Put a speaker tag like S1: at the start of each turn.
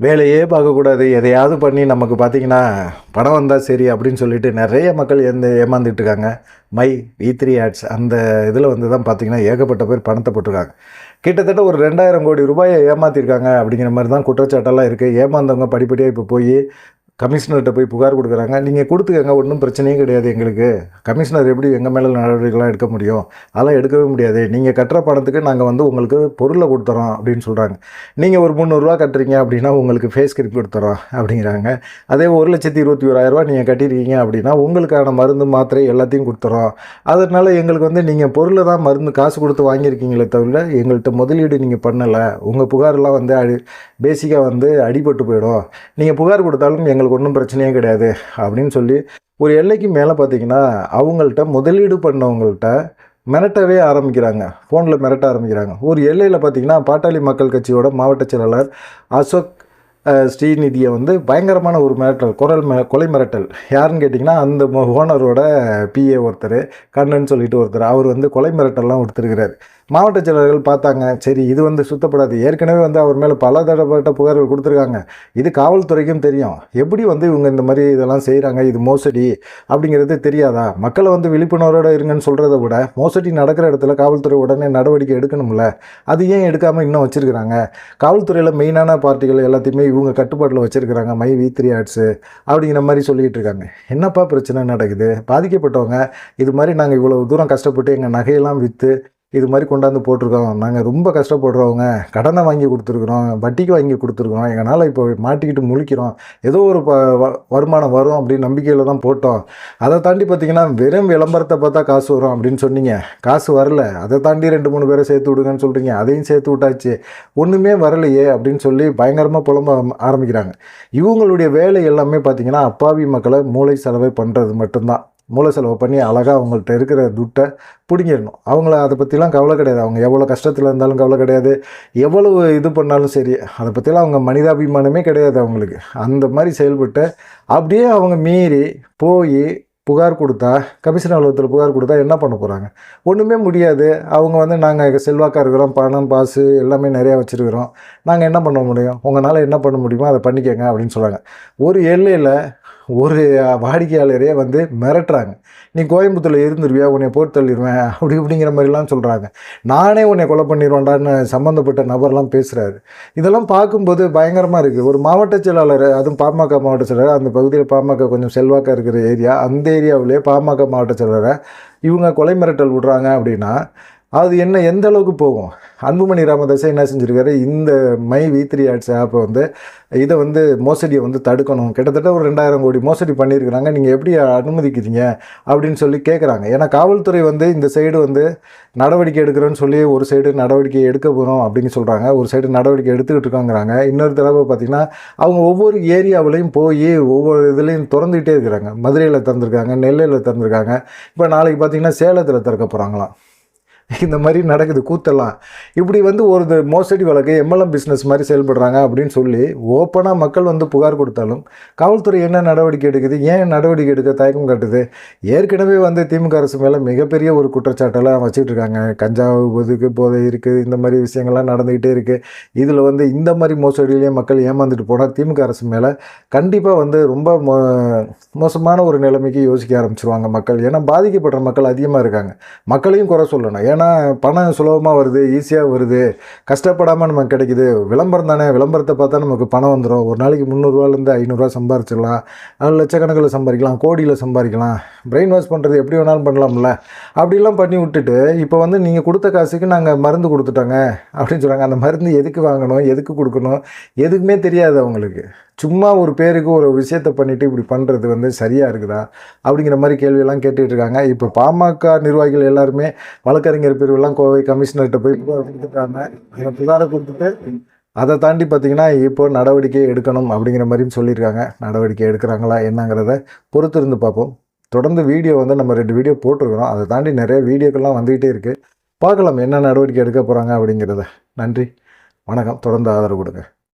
S1: வேலையே பார்க்கக்கூடாது. எதையாவது பண்ணி நமக்கு பார்த்தீங்கன்னா பணம் வந்தால் சரி அப்படின்னு சொல்லிட்டு நிறைய மக்கள் எந்த ஏமாந்துட்டு இருக்காங்க. மை வி த்ரீ ஆட்ஸ் அந்த இதில் வந்து தான் பார்த்தீங்கன்னா ஏகப்பட்ட பேர் பணத்தை போட்டிருக்காங்க. கிட்டத்தட்ட ஒரு ரெண்டாயிரம் கோடி ரூபாயை ஏமாற்றிருக்காங்க அப்படிங்கிற மாதிரி தான் குற்றச்சாட்டெல்லாம் இருக்குது ஏமாந்தவங்க படிப்படியாக இப்போ போய் கமிஷனர்கிட்ட போய் புகார் கொடுக்குறாங்க. நீங்கள் கொடுத்துக்கங்க ஒன்றும் பிரச்சனையே கிடையாது எங்களுக்கு. கமிஷனர் எப்படி எங்கள் மேலே நடவடிக்கைலாம் எடுக்க முடியும்? அதெல்லாம் எடுக்கவே முடியாது. நீங்கள் கட்டுற பணத்துக்கு நாங்கள் வந்து உங்களுக்கு பொருளை கொடுத்துறோம் அப்படின்னு சொல்கிறாங்க நீங்கள் ஒரு முந்நூறுரூவா கட்டுறீங்க அப்படின்னா உங்களுக்கு ஃபேஸ் கிரிப் கொடுத்துறோம் அப்படிங்கிறாங்க. அதே ஒரு லட்சத்தி இருபத்தி ஓராயிரரூவா நீங்கள் கட்டியிருக்கீங்க அப்படின்னா உங்களுக்கான மருந்து மாத்திரை எல்லாத்தையும் கொடுத்துறோம். அதனால் எங்களுக்கு வந்து நீங்கள் பொருளை தான் மருந்து காசு கொடுத்து வாங்கியிருக்கீங்களே தவிர எங்கள்கிட்ட முதலீடு நீங்கள் பண்ணலை. உங்கள் புகார்லாம் வந்து அடி பேசிக்காக வந்து அடிபட்டு போயிடும். நீங்கள் புகார் கொடுத்தாலும் எங்களுக்கு ஒன்றும் பிரச்சனையே கிடையாது அப்படின்னு சொல்லி ஒரு எல்லைக்கு மேலே பார்த்தீங்கன்னா அவங்கள்ட்ட முதலீடு பண்ணவங்கள்ட்ட மிரட்டவே ஆரம்பிக்கிறாங்க. ஃபோனில் மிரட்ட ஆரம்பிக்கிறாங்க. ஒரு எல்லையில் பார்த்தீங்கன்னா பாட்டாளி மக்கள் கட்சியோட மாவட்ட செயலாளர் அசோக் ஸ்ரீநிதியை வந்து பயங்கரமான ஒரு மிரட்டல் குரல் ம கொலை மிரட்டல். யாருன்னு கேட்டிங்கன்னா அந்த ஓனரோட பிஏ ஒருத்தர் கண்ணன் சொல்லிட்டு ஒருத்தர். அவர் வந்து கொலை மிரட்டல்லாம் கொடுத்துருக்கிறார் மாவட்ட செயலர்கள் பார்த்தாங்க சரி இது வந்து சுத்தப்படாது. ஏற்கனவே வந்து அவர் மேலே பல தடப்பட்ட புகார்கள் கொடுத்துருக்காங்க. இது காவல்துறைக்கும் தெரியும். எப்படி வந்து இவங்க இந்த மாதிரி இதெல்லாம் செய்கிறாங்க இது மோசடி அப்படிங்கிறது தெரியாதா? மக்களை வந்து விழிப்புணர்வோடு இருங்கன்னு சொல்கிறத விட மோசடி நடக்கிற இடத்துல காவல்துறை உடனே நடவடிக்கை எடுக்கணும்ல. அது ஏன் எடுக்காமல் இன்னும் வச்சுருக்கிறாங்க? காவல்துறையில் மெயினான பார்ட்டிகள் எல்லாத்தையுமே இவங்க கட்டுப்பாட்டில் வச்சுருக்கிறாங்க. மை வி த்ரீ ஆர்ட்ஸு அப்படிங்கிற மாதிரி சொல்லிகிட்டு இருக்காங்க. என்னப்பா பிரச்சனை நடக்குது? பாதிக்கப்பட்டவங்க இது மாதிரி நாங்கள் இவ்வளோ தூரம் கஷ்டப்பட்டு எங்கள் நகையெல்லாம் விற்று இது மாதிரி கொண்டாந்து போட்டிருக்கோம். நாங்கள் ரொம்ப கஷ்டப்படுறவங்க. கடனை வாங்கி கொடுத்துருக்குறோம். வட்டிக்கு வாங்கி கொடுத்துருக்குறோம். எங்களால் இப்போ மாட்டிக்கிட்டு முழிக்கிறோம். ஏதோ ஒரு ப வ- வருமானம் வரும் அப்படின்னு நம்பிக்கையில் தான் போட்டோம். அதை தாண்டி பார்த்தீங்கன்னா வெறும் விளம்பரத்தை பார்த்தா காசு வரும் அப்படின்னு சொன்னீங்க. காசு வரல. அதை தாண்டி ரெண்டு மூணு பேரை சேர்த்து விடுங்கன்னு சொல்கிறீங்க அதையும் சேர்த்து விட்டாச்சு. ஒன்றுமே வரலையே அப்படின்னு சொல்லி பயங்கரமாக புலம்ப ஆரம்பிக்கிறாங்க. இவங்களுடைய வேலை எல்லாமே பார்த்தீங்கன்னா அப்பாவி மக்களை மூளை செலவை பண்ணுறது மட்டும்தான். மூளை செலவு பண்ணி அழகாக அவங்கள்ட்ட இருக்கிற துட்டை பிடிங்கிடணும். அவங்கள அதை பற்றிலாம் கவலை கிடையாது. அவங்க எவ்வளோ கஷ்டத்தில் இருந்தாலும் கவலை கிடையாது. எவ்வளவு இது பண்ணாலும் சரி அதை பற்றிலாம் அவங்க மனிதாபிமானமே கிடையாது அவங்களுக்கு. அந்த மாதிரி செயல்பட்டு அப்படியே அவங்க மீறி போய் புகார் கொடுத்தா கமிஷன் அலுவலகத்தில் புகார் கொடுத்தா என்ன பண்ண போகிறாங்க ஒன்றுமே முடியாது. அவங்க வந்து நாங்கள் செல்வாக்காக இருக்கிறோம் பணம் பாசு எல்லாமே நிறையா வச்சுருக்கிறோம். நாங்கள் என்ன பண்ண முடியும்? உங்களால் என்ன பண்ண முடியுமோ அதை பண்ணிக்கங்க அப்படின்னு சொல்கிறாங்க ஒரு எல்லையில் ஒரு வாடிக்கையாளரே வந்து மிரட்டுறாங்க. நீ கோயம்புத்தூரில் இருந்துருவியா? உன்னை போட்டு தள்ளிடுவேன் அப்படி இப்படிங்கிற மாதிரிலாம் சொல்கிறாங்க நானே உன்னை கொலை பண்ணிடுவேன்டான்னு சம்மந்தப்பட்ட நபர்லாம் பேசுகிறாரு இதெல்லாம் பார்க்கும்போது பயங்கரமாக இருக்குது ஒரு மாவட்ட செயலாளர் அதுவும் பாமக மாவட்ட செயலாளர் அந்த பகுதியில் பாமக கொஞ்சம் செல்வாக்காக இருக்கிற ஏரியா அந்த ஏரியாவிலே பாமக மாவட்ட செயலரை இவங்க கொலை மிரட்டல் விடுறாங்க அப்படின்னா அது என்ன எந்த அளவுக்கு போகும்? அன்புமணி ராமதாஸே என்ன செஞ்சுருக்காரு? இந்த மை வி த்ரீ ஆட்ஸ் ஆப்பை வந்து இதை வந்து மோசடியை வந்து தடுக்கணும். கிட்டத்தட்ட ஒரு ரெண்டாயிரம் கோடி மோசடி பண்ணியிருக்கிறாங்க. நீங்கள் எப்படி அனுமதிக்கிறீங்க? அப்படின்னு சொல்லி கேட்குறாங்க ஏன்னா காவல்துறை வந்து இந்த சைடு வந்து நடவடிக்கை எடுக்கிறோன்னு சொல்லி ஒரு சைடு நடவடிக்கை எடுக்க போகிறோம் அப்படின்னு சொல்கிறாங்க ஒரு சைடு நடவடிக்கை எடுத்துக்கிட்டு இருக்காங்கிறாங்க. இன்னொரு தடவை பார்த்திங்கன்னா அவங்க ஒவ்வொரு ஏரியாவிலையும் போய் ஒவ்வொரு இதுலேயும் திறந்துக்கிட்டே இருக்கிறாங்க. மதுரையில் திறந்துருக்காங்க நெல்லையில் திறந்துருக்காங்க. இப்போ நாளைக்கு பார்த்திங்கன்னா சேலத்தில் திறக்க போகிறாங்களாம் இந்த மாதிரி நடக்குது கூத்தெல்லாம். இப்படி வந்து ஒரு மோசடி வழக்கு எம்எல்எம் பிஸ்னஸ் மாதிரி செயல்படுறாங்க அப்படின்னு சொல்லி ஓப்பனாக மக்கள் வந்து புகார் கொடுத்தாலும் காவல்துறை என்ன நடவடிக்கை எடுக்குது ஏன் நடவடிக்கை எடுக்க தயக்கம் காட்டுது? ஏற்கனவே வந்து திமுக அரசு மேலே மிகப்பெரிய ஒரு குற்றச்சாட்டெல்லாம் வச்சுட்டு இருக்காங்க. கஞ்சா ஒதுக்கு போதை இருக்குது இந்த மாதிரி விஷயங்கள்லாம் நடந்துக்கிட்டே இருக்குது இதில் வந்து இந்த மாதிரி மோசடியிலேயே மக்கள் ஏமாந்துட்டு போனால் திமுக அரசு மேலே கண்டிப்பாக வந்து ரொம்ப மோ மோசமான ஒரு நிலைமைக்கு யோசிக்க ஆரம்பிச்சிருவாங்க மக்கள். ஏன்னா பாதிக்கப்படுற மக்கள் அதிகமாக இருக்காங்க. மக்களையும் குறை சொல்லணும். ஏன்னா பணம் சுலபமாக வருது ஈஸியாக வருது. கஷ்டப்படாமல் நமக்கு கிடைக்குது. விளம்பரம் தானே. விளம்பரத்தை பார்த்தா நமக்கு பணம் வந்துடும் ஒரு நாளைக்கு முந்நூறுரூவாலேருந்து ஐநூறுரூவா சம்பாரிச்சிடலாம். அது லட்சக்கணக்கில் சம்பாதிக்கலாம். கோடியில் சம்பாதிக்கலாம். பிரெயின் வாஷ் பண்ணுறது எப்படி வேணாலும் பண்ணலாம்ல. அப்படிலாம் பண்ணி விட்டுட்டு இப்போ வந்து நீங்கள் கொடுத்த காசுக்கு நாங்கள் மருந்து கொடுத்துட்டோங்க. அப்படின்னு சொல்கிறாங்க அந்த மருந்து எதுக்கு வாங்கணும்? எதுக்கு கொடுக்கணும்? எதுக்குமே தெரியாது அவங்களுக்கு. சும்மா ஒரு பேருக்கு ஒரு விஷயத்தை பண்ணிவிட்டு இப்படி பண்ணுறது வந்து சரியாக இருக்குதா? அப்படிங்கிற மாதிரி கேள்வியெல்லாம் கேட்டுகிட்டு இருக்காங்க. இப்போ பாமக நிர்வாகிகள் எல்லாருமே வழக்கறிஞர் பிரிவுலாம் கோவை கமிஷனர்கிட்ட போய் புகார் கொடுத்துட்டாங்க. அந்த புகாரை கொடுத்துட்டு அதை தாண்டி பார்த்தீங்கன்னா இப்போ நடவடிக்கை எடுக்கணும் அப்படிங்கிற மாதிரியும் சொல்லியிருக்காங்க. நடவடிக்கை எடுக்கிறாங்களா என்னங்கிறத பொறுத்து இருந்து பார்ப்போம். தொடர்ந்து வீடியோ வந்து நம்ம ரெண்டு வீடியோ போட்டிருக்கிறோம். அதை தாண்டி நிறைய வீடியோக்கள்லாம் வந்துக்கிட்டே இருக்குது பார்க்கலாம் என்ன நடவடிக்கை எடுக்க போகிறாங்க அப்படிங்கிறத. நன்றி. வணக்கம். தொடர்ந்து ஆதரவு கொடுங்க.